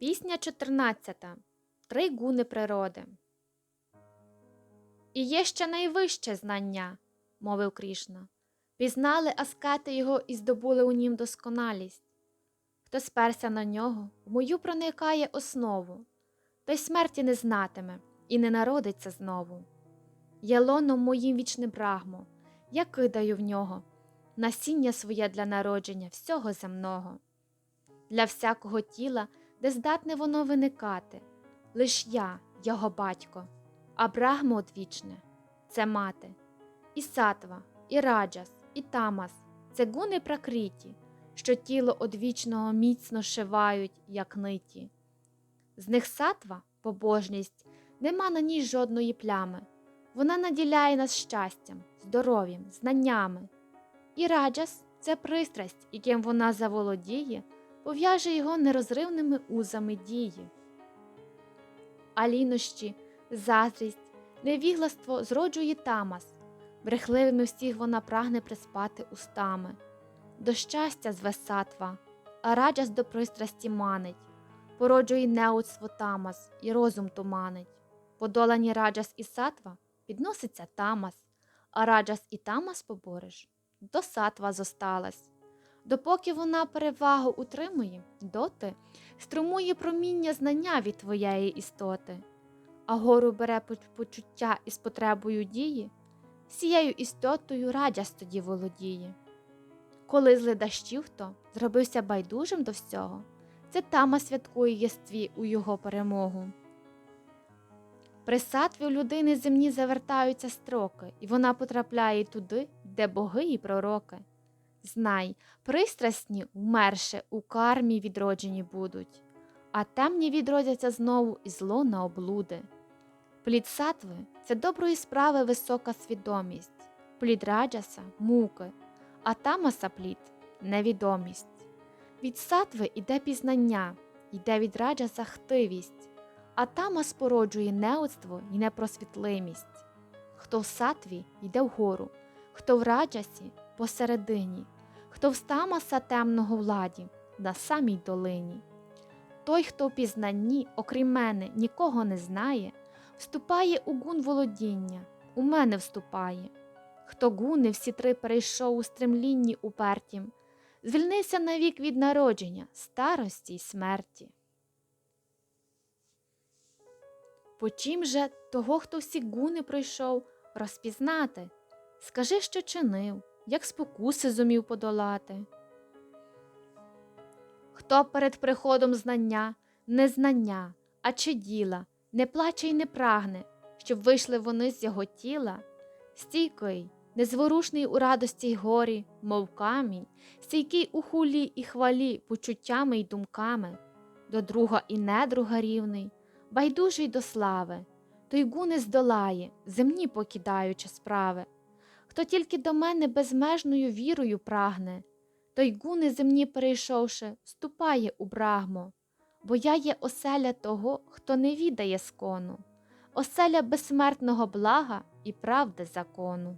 Пісня 14. Три гуни природи. І є ще найвище знання, мовив Крішна. Пізнали аскети його і здобули у нім досконалість. Хто сперся на нього, в мою проникає основу, той смерті не знатиме і не народиться знову. Є лоном моїм вічне брагмо, я кидаю в нього насіння своє для народження всього земного, для всякого тіла, де здатне воно виникати, лиш я, його батько, а одвічне це мати, і сатва, і раджас, і тамас це гуни пракриті, що тіло одвічного міцно шивають, як ниті. З них сатва, побожність, нема на ній жодної плями. Вона наділяє нас щастям, здоров'ям, знаннями. І раджас це пристрасть, яким вона заволодіє, пов'яже його нерозривними узами дії. А лінощі, заздрість, невігластво зроджує тамас, брехливими всіх вона прагне приспати устами. До щастя зве сатва, а раджас до пристрасті манить, породжує неудство тамас і розум туманить. Подолані раджас і сатва підноситься тамас, а раджас і тамас побореш, до сатва зосталась. Допоки вона перевагу утримує, доти струмує проміння знання від твоєї істоти, а гору бере почуття із потребою дії, всією істотою радясь тоді володіє. Коли з ледащів хто зробився байдужим до всього, це тама святкує єстві у його перемогу. При сатві у людини земні завертаються строки, і вона потрапляє туди, де боги і пророки. Знай, пристрасні, вмерше, у кармі відроджені будуть, а темні відродяться знову і зло на облуди. Плід сатви це доброї справи висока свідомість, плід раджаса муки, а тамаса плід невідомість. Від сатви іде пізнання, йде від раджаса хтивість, а тамас породжує неоцтво і непросвітлимість. Хто в сатві йде вгору, хто в раджасі посередині, хто в стамаса темного владі на самій долині. Той, хто в пізнанні, окрім мене, нікого не знає, вступає у гун володіння, у мене вступає. Хто гуни всі три перейшов у стремлінні упертім, звільнився навік від народження, старості й смерті. Почим же того, хто всі гуни пройшов, розпізнати? Скажи, що чинив, як спокуси зумів подолати. Хто перед приходом знання, не знання, а чи діла, не плаче й не прагне, щоб вийшли вони з його тіла, стійкий, незворушний у радості й горі, мов камінь, стійкий у хулі і хвалі, почуттями й думками, до друга і недруга рівний, байдужий до слави, той гуни здолає, земні покидаючи справи. Хто тільки до мене безмежною вірою прагне, той гуни земні перейшовши, вступає у брагмо, бо я є оселя того, хто не відає скону, оселя безсмертного блага і правди закону.